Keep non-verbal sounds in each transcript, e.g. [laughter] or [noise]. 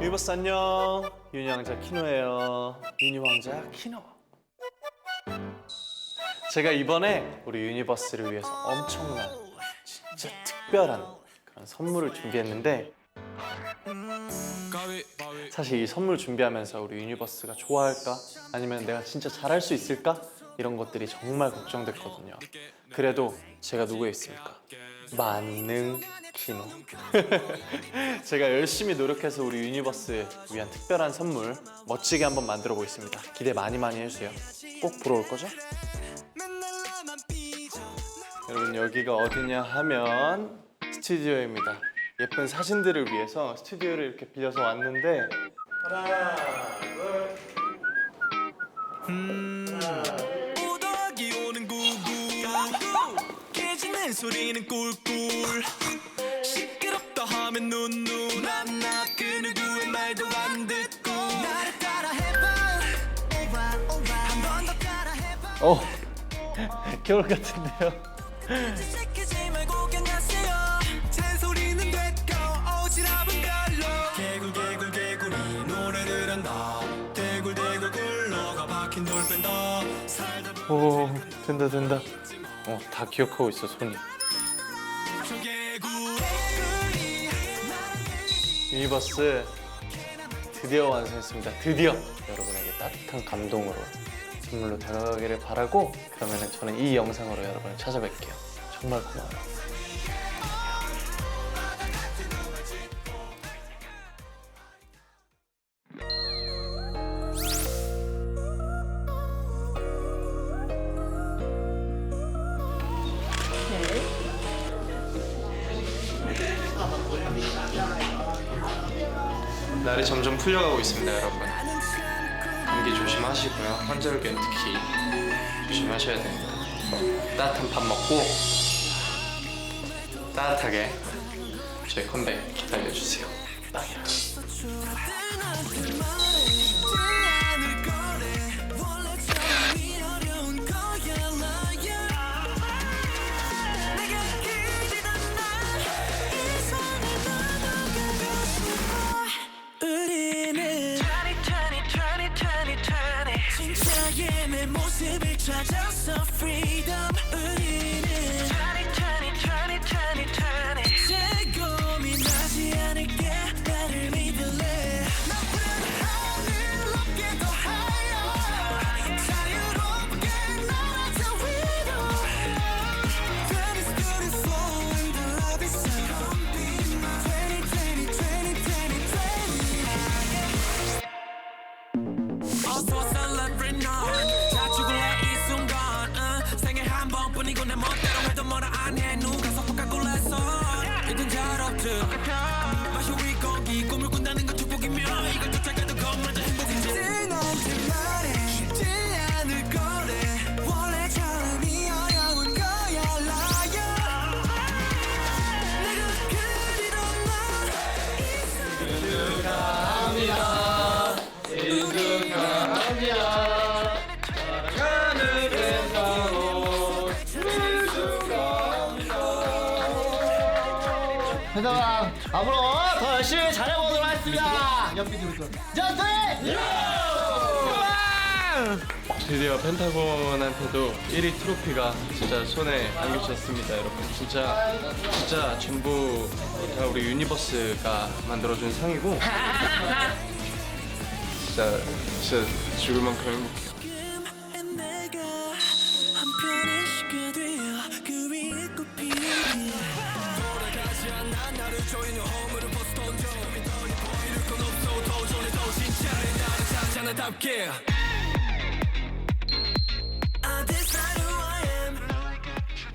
유니버스 안녕. 유니 왕자 키노예요. 유니 왕자 키노. 제가 이번에 우리 유니버스를 위해서 엄청난 진짜 특별한 그런 선물을 준비했는데 사실 이 선물 준비하면서 우리 유니버스가 좋아할까? 아니면 내가 진짜 잘할 수 있을까? 이런 것들이 정말 걱정됐거든요. 그래도 제가 누구에 있습니까 만능 키노 [laughs] 제가 열심히 노력해서 우리 유니버스 위한 특별한 선물 멋지게 한번 만들어 보겠습니다. 기대 많이 많이 해주세요. 꼭 보러 올 거죠? 여러분 여기가 어디냐 하면 스튜디오입니다. 예쁜 사진들을 위해서 스튜디오를 이렇게 빌려서 왔는데 하나, 둘, 오덕이 소리는 꿀꿀. 시끄럽다 하면 눈눈. 남나 그 누구의 말도 안 듣고. 나를 따라 해봐. 한번 더 따라 해봐. 어. [laughs] 겨울 같은데요? 시키지 말고 그냥 하세요 잔소리는 됐고 오지랖은 별로. 개굴 개굴 개굴이 노래를 한다 대굴 대굴 굴러가 박힌 돌 뺀다 살다 오 된다 된다. 어 다 기억하고 있어 손이. 유니버스 드디어 완성했습니다. 드디어 여러분에게 따뜻한 감동으로 선물로 다가가기를 바라고 그러면은 저는 이 영상으로 여러분을 찾아뵐게요. 정말 고마워요. 날이 점점 풀려가고 있습니다, 여러분. 감기 조심하시고요. 환절기엔 특히 조심하셔야 됩니다. 따뜻한 밥 먹고 따뜻하게 저희 컴백 기다려주세요. 빵이랑. 찾아서 freedom 이고 내 멋대로 해도 뭐라 안해. 누가 회장아 앞으로 더 열심히 잘해보도록 하겠습니다 연비들부터 전투해! 드디어 펜타곤한테도 1위 트로피가 진짜 손에 안겨졌습니다, 여러분. 진짜 진짜 전부 다 우리 유니버스가 만들어준 상이고 진짜 진짜 죽을 만큼 행복해요. 찾지 않아답게 Ah, this is who I am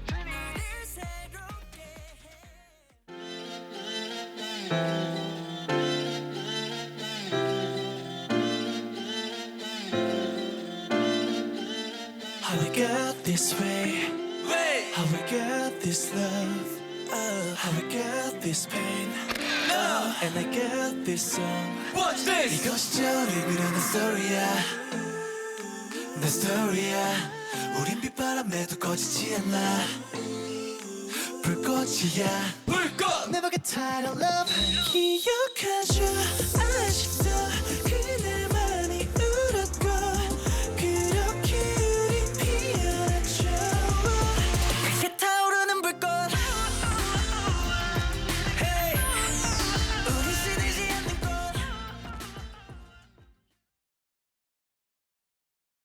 늘 새롭게 How we got this way? How we got this love? Oh, how we got this pain? Oh, and I got this song. Watch this. 이것이 저를 그리는 스토리야. 내 스토리야. 우린 빗바람에도 꺼지지 않아. 불 꺼지 끝이야 불꽃 Never get tired of love 기억하죠